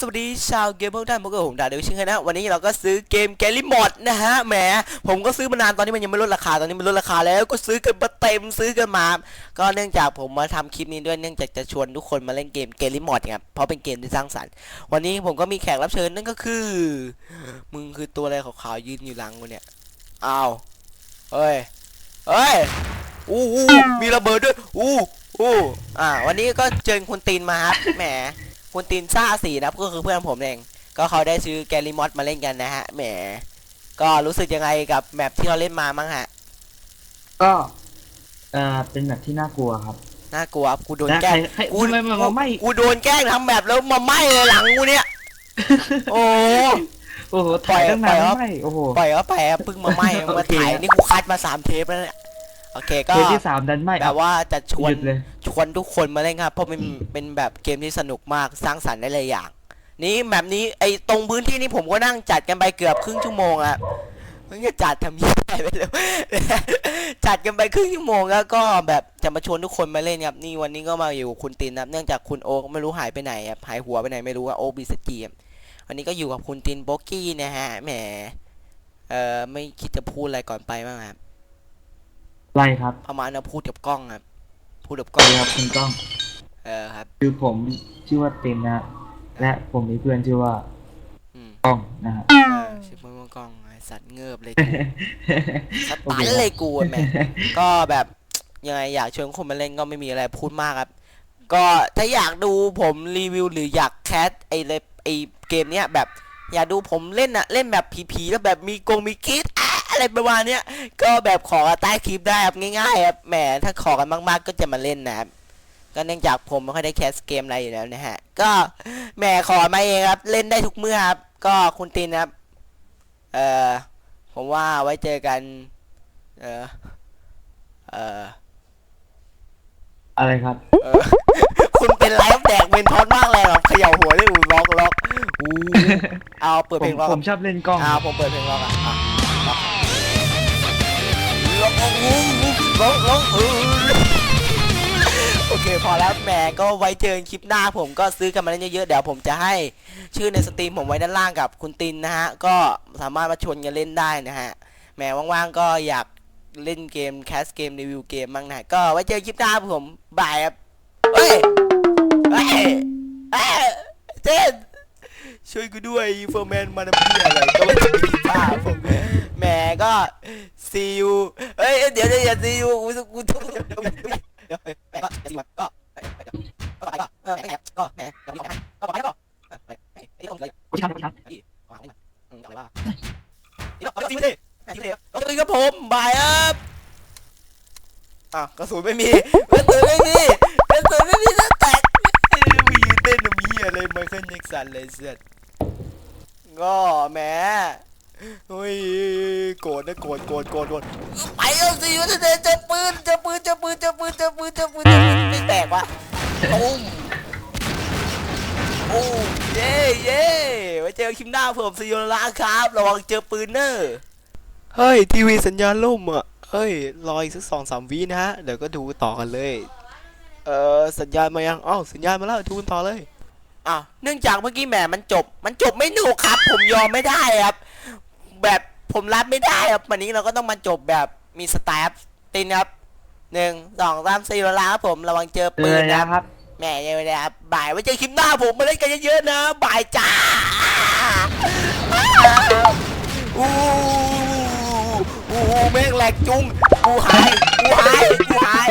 สวัสดีชาวเกมเมอร์ท่านพวกบผมดาเดวิชิงนะ วันนี้เราก็ซื้อเกมแกลิมอดนะฮะ แหม ผมก็ซื้อมานานตอนนี้มันยังไม่ลดราคา ตอนนี้มันลดราคาแล้วก็ซื้อกันมาเต็มซื้อกันมา ก็เนื่องจากผมมาทำคลิปนี้ด้วย เนื่องจากจะชวนทุกคนมาเล่นเกมแกลิมอดครับ เพราะเป็นเกมที่สร้างสรรค์ วันนี้ผมก็มีแขกรับเชิญนั่นก็คือ มึงคือตัวอะไรขาวๆยืนอยู่หลังกูเนี่ย อ้าว เฮ้ย เฮ้ย อู้หูมีระเบิดด้วย อู้อู้อ่า วันนี้ก็เชิญคุณตีนมาครับ แหม คุณตินซ่าสีนะครับก็คือเพื่อนผมเอง ก็เขาได้ซื้อแกลิมอดมาเล่นกันนะฮะ แหม ก็รู้สึกยังไงกับแมปที่เราเล่นมามั้งฮะ ก็เอ่อเป็นแบบที่น่ากลัวครับ น่ากลัวครับกูโดนนะแกล้งใครกูใครไม่ไม่ไม่ไม่ กูโดนแกล้งทำแบบแล้วมาไหม้เลยหลังกูเนี่ย โอ้ โอ้โหถ่ายตั้งนานปล่อยครับ ไม่โอ้โห ปล่อยเขาไปครับเพิ่งมาไหม้โอมาเค ถ่ายนี่กูคัดมาสามเทปแล้วเนี่ยโอเคก็เทปที่สามดันไม่แบบว่าจะชวนหยุดเลย ชวนทุกคนมาเล่นครับเพราะเป็นเป็นแบบเกมที่สนุกมากสร้างสรรค์ได้หลายอย่าง นี่แบบนี้ไอ้ตรงพื้นที่นี้ผมก็นั่งจัดกันไปเกือบครึ่งชั่วโมงอะมึงจะจัดทำยังไงไปเลยจัดกันไปครึ่งชั่วโมงแล้วก็แบบจะมาชวนทุกคนมาเล่นครับนี่วันนี้ก็มาอยู่กับคุณตินนะครับเนื่องจากคุณโอ๊คไม่รู้หายไปไหนครับหายหัวไปไหนไม่รู้ว่าโอ๊คบีสกีครับวันนี้ก็อยู่กับคุณตินโบกี้นะฮะแหมเอ่อไม่คิดจะพูดอะไรก่อนไปบ้างครับไรครับประมาณนะพูดกับกล้องครับ พูดกับสกล้วัองสดีครับคุณก้องเออครับ คือผมชื่อว่าตินนะและผมมีเพื่อนชื่อว่าอืมก้องนะฮะ เออชื่อเพื่อนว่ากล้องไอ้สัตว์เงือบเลยกูสโอตัเคนครับ เลยกูอะแม่งก็แบบยังไงอยากชวนคนมาเล่นก็ไม่มีอะไรพูดมากครับ ก็ถ้าอยากดูผมรีวิวหรืออยากแคสไอ้เลยไอ้เกมเนี้ยแบบ อยากดูผมเล่นอะเล่นแบบผีๆแล้วแบบมีกงมีกรีดอะ อะไรประมาณเนี้ยก็แบบขอใต้คลิปได้ครับง่ายๆครับแหมถ้าขอกันมากๆ ก็จะมาเล่นนะครับก็เนื่องจากผมไม่ค่อยได้แคสเกมอะไรอยู่แล้วนะฮะ ก็แหมขอมาเองครับ เล่นได้ทุกเมื่อครับ ก็คุณตินครับ เอ่อ ผมว่าไว้เจอกัน เอ่อ เอ่อ อะไรครับ เออ คุณเป็นไลฟ์แดกเป็นทอนมากเลยครับเขย่าหัวด้วยอูล็อกล็อกอู้เอาเปิดผเพลมงล็อกผมชอบเล่นกล้องอ่าผมเปิดเพลงล็อกอะอะล็อก ล็อกอู้ล็อกล็อกเออโอเคพอแล้วแหมก็ไว้เจอกันคลิปหน้าผมก็ซื้อกันมาเล่นเยอะๆเดี๋ยวผมจะให้ชื่อในสตรีมผมไว้ด้านล่างกับคุณตินนะฮะ ก็สามารถมาชวนกันเล่นได้นะฮะแหมว่างๆก็อยากเล่นเกมแคสเกมรีวิวเกมบ้างนะก็ไว้เจอคลิปหน้าผมบายครับเฮ้ยเฮ้ยเฮ้ยเจน ช่วยกูด้วยเฟอร์แมนมาทำเพี้ยอะไรก็ไม่ถึงที่ป้าผมแหมก็ซีอูเอ้ยเดี๋ยวเดี๋ยวอย่าซีอูกูกูทุกเดี๋ยวเดี๋ยวเดี๋ยวแหมก็ซีอูก็ก็ไปก็เออแหมก็แหมก็ไปก็ไปก็ไปไอ้ต้องเลยกูชักกูชักที่วางนี่มาอืมอะไรวะนี่ก็ซีอูดิแหมซีอูดิก็ซีอูกับผมบายครับอะกระสุนไม่มีกระสุนไม่มีกระสุนไม่มีแล้วแตกมีเต้นมีอะไรไมเคิลแจ็คสันเลยเสร็จ ก็แหมเฮ้ยโกรธนะโกรธโกรธโกรธโกรธไปเอาสิวะเจเจอปืนเจอปืนเจอปืนเจอปืนเจอปืนเจอปืนเจอปืนไม่แตกวะตุ้มโอ้เย่เย่ไว้เจอคลิปหน้าผมซีโยละครับระวังเจอปืนเนอะเฮ้ยทีวีสัญญาณล่มอะเฮ้ยรออีกสักสองสามวินะฮะเดี๋ยวก็ดูต่อกันเลย เออสัญญาณมายังอ้าวสัญญาณมาแล้วดูกันต่อเลย อะเนื่องจากเมื่อกี้แหมมันจบ มันจบไม่หนุกครับ ผมยอมไม่ได้ครับ แบบผมรับไม่ได้ครับวันนี้เราก็ต้องมาจบแบบมีสไตล์ครับตินครับหนึ่งสองสามสี่เวลาครับผมระวังเจอเอปือนนะนะครับแหม่เยอะนะครับบ่ายไว้เจอคลิปหน้าผมมาเล่นกันเยอะๆนะบ่ายจ้าอู้อู้แม่งแหลกจุงกูหายกูหายกูหาย